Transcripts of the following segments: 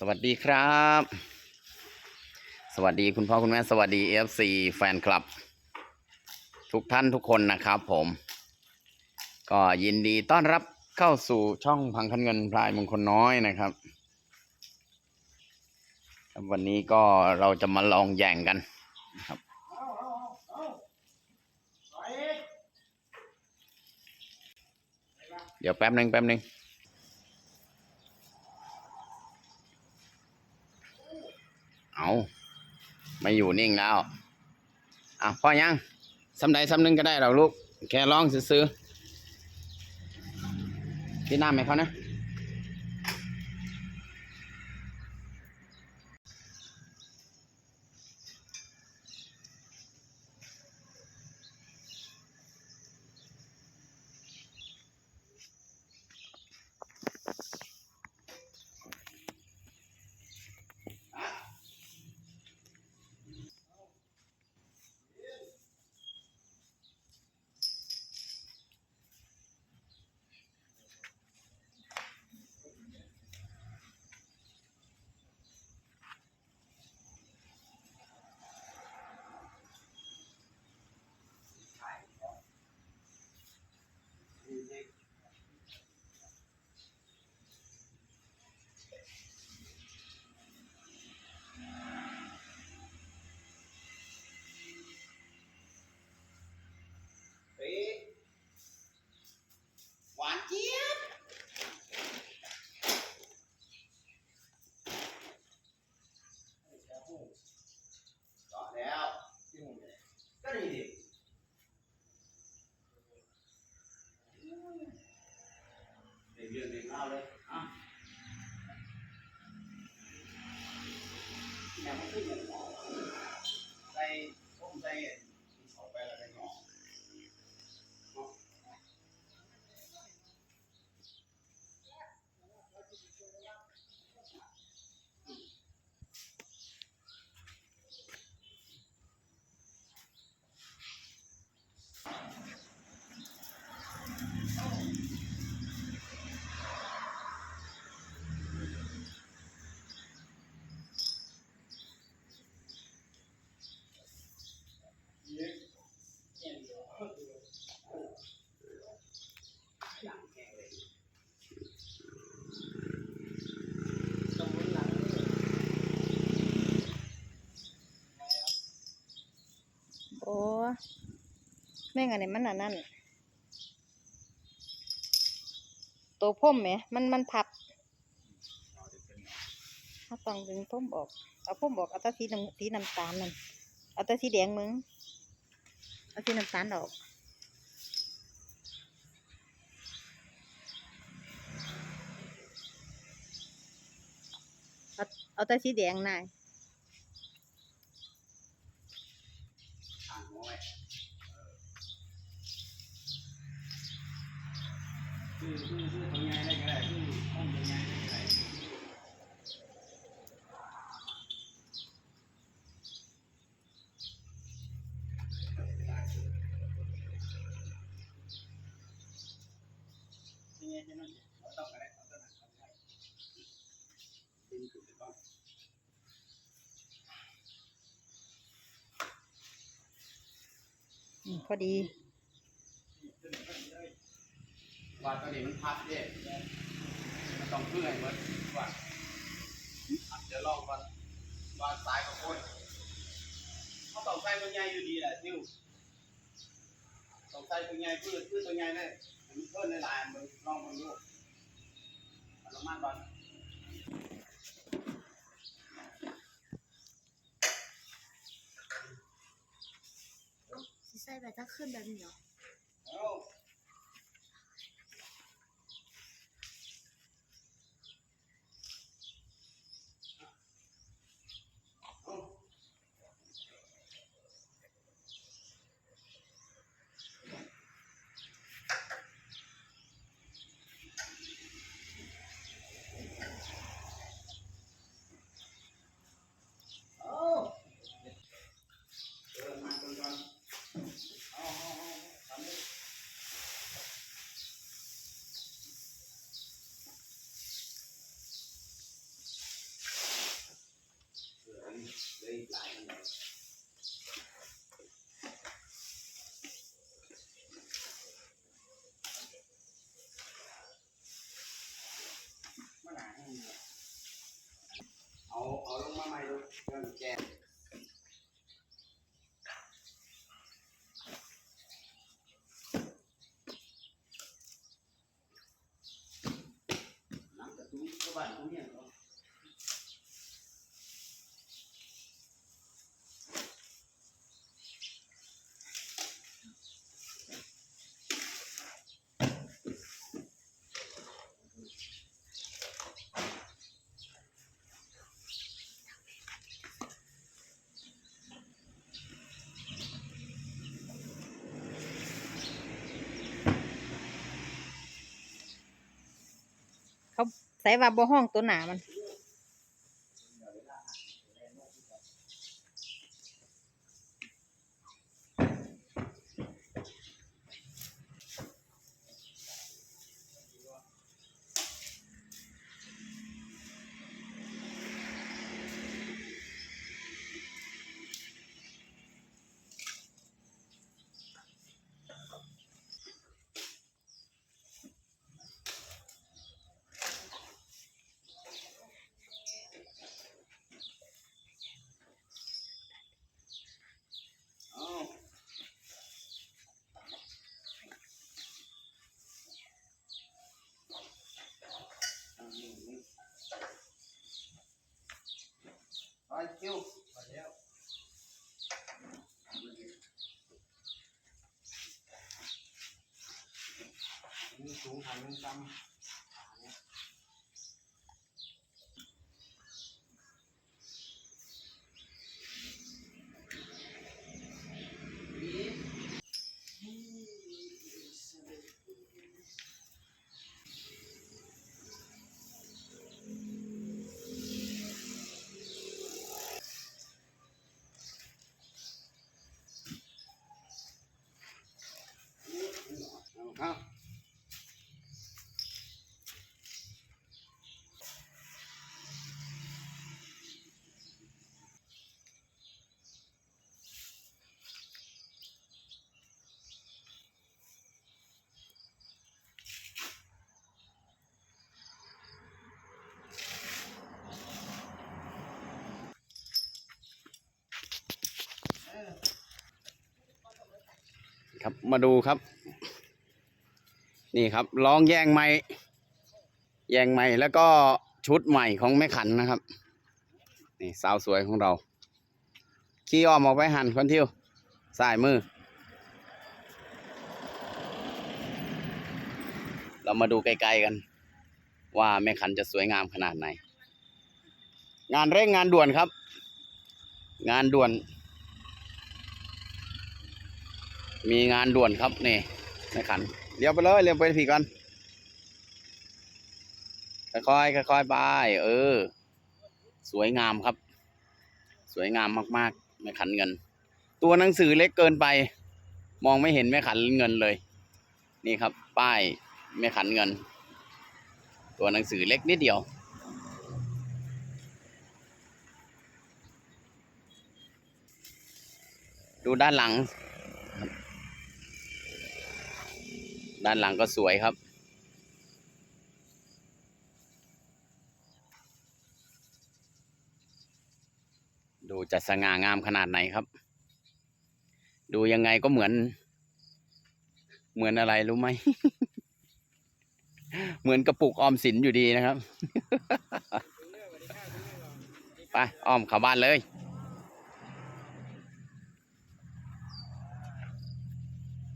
สวัสดีครับ สวัสดีคุณพ่อคุณแม่สวัสดี FC แฟนคลับ ทุกท่านทุกคนนะครับผม ก็ยินดีต้อนรับเข้าสู่ช่องพังคันเงินพลายมงคลน้อยนะครับ วันนี้ก็เราจะมาลองแย่งกันครับเดี๋ยวแป๊บหนึ่งแป๊บหนึ่ง เอาไม่อยู่นิ่งแล้วอะพ่อยังสำใดสำหนึงก็ได้หรอกลูก แค่ร้องซื้อๆพี่น้ำไหมเขานะ หวานเจี๊ยบต่อแล้วก็ดีดิเดี๋ยวเดี๋ยวเล่าเลยอะแม่มันขึ้นอย่างหมอใส่ต้มใส่เข้าไปแล้วก็หยอก โอ้ แม่งอันนี้มันอันนั้นตัวพ่มไหมมันมันพับถ้าต้องดึงพ่มออกเอาพ่มออกเอาตาสีน้ำสีน้ำตาลนั่นเอาตาสีแดงมึงเอาสีน้ำตาลออกเอาเอาแตาสีแดงนาย อ่านน้อย คือคือคือตัวใหญ่ได้ก็ได้คือห้องตัวใหญ่ได้ก็ได้นี่ไงจะนั่นเอาต้องอะไรเอาต้องอะไรเอาต้องอะไรดึงขึ้นไปก่อพอดี ว่าตัวนี้มันพับเนี่ยมันต้องเพื่อให้หมดว่าอะเดี๋ยวลองก่อนว่าซ้ายกับคนเขาต้องใส่ตัวใหญ่อยู่ดีแหละทิวต้องใส่ตัวใหญ่เพืชพืชตัวใหญ่เลยมันเพิ่นในหลายๆมันลองมันดูเอาน้ำมันก่อนใส่ไปถ้าขึ้นแบบนี้เหรอ เอาเอาลงมาใหม่ดูเรื่องแก ใส่ว่าบ่ห้องตัวหนามัน อ้าวไปคิวไปแล้วนี่ สูงหันมันจำเอาครับ มาดูครับ นี่ครับลองแย่งไม้แย่งไม้แล้วก็ชุดใหม่ของแม่ขันนะครับ นี่สาวสวยของเรา ขี้อ้อมออกไปหันคนเที่ยวสายมือ เรามาดูไกลๆกัน ว่าแม่ขันจะสวยงามขนาดไหน งานเร่งงานด่วนครับ งานด่วน มีงานด่วนครับนี่แม่ขันเลี้ยวไปเลยเลี้ยวไปผีกันค่อยๆค่อยๆไปเออ สวยงามครับ สวยงามมากๆแม่ขันเงิน ตัวหนังสือเล็กเกินไป มองไม่เห็นแม่ขันเงินเลย นี่ครับ ป้ายแม่ขันเงิน ตัวหนังสือเล็กนิดเดียวดูด้านหลัง ด้านหลังก็สวยครับ ดูจะสง่างามขนาดไหนครับ ดูยังไงก็เหมือน เหมือนอะไรรู้ไหม เหมือนกระปุกออมสินอยู่ดีนะครับ ไปอ้อมเข้าบ้านเลย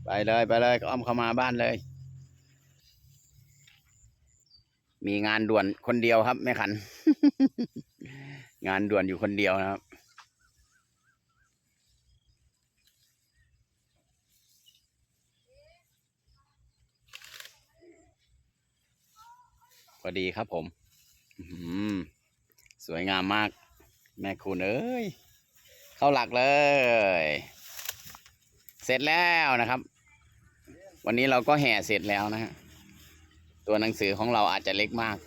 ไป เลยไปเลยอ้อมเข้ามาบ้านเลย มีงานด่วนคนเดียวครับแม่ขัน งานด่วนอยู่คนเดียวนะครับพอดีครับผมสวยงามมาก แม่คุณเอ้ย เข้าหลักเลย เสร็จแล้วนะครับ วันนี้เราก็แห่เสร็จแล้วนะฮะ ตัวหนังสือของเราอาจจะเล็กมาก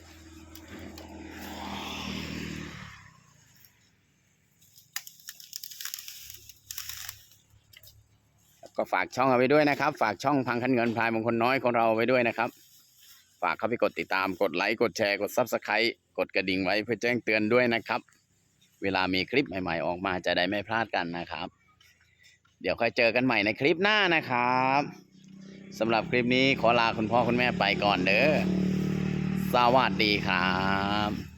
ก็ฝากช่องเอาไว้ด้วยนะครับ ฝากช่องพังคันเงินพลายมงคลน้อยของเราไว้ด้วยนะครับ ฝากเข้าไปกดติดตาม กดไลค์ กดแชร์ กดซับสไครต์กดกระดิ่งไว้เพื่อแจ้งเตือนด้วยนะครับ เวลามีคลิปใหม่ๆออกมาจะได้ไม่พลาดกันนะครับ เดี๋ยวค่อยเจอกันใหม่ในคลิปหน้านะครับ สำหรับคลิปนี้ขอลาคุณพ่อคุณแม่ไปก่อนเด้อสวัสดีครับ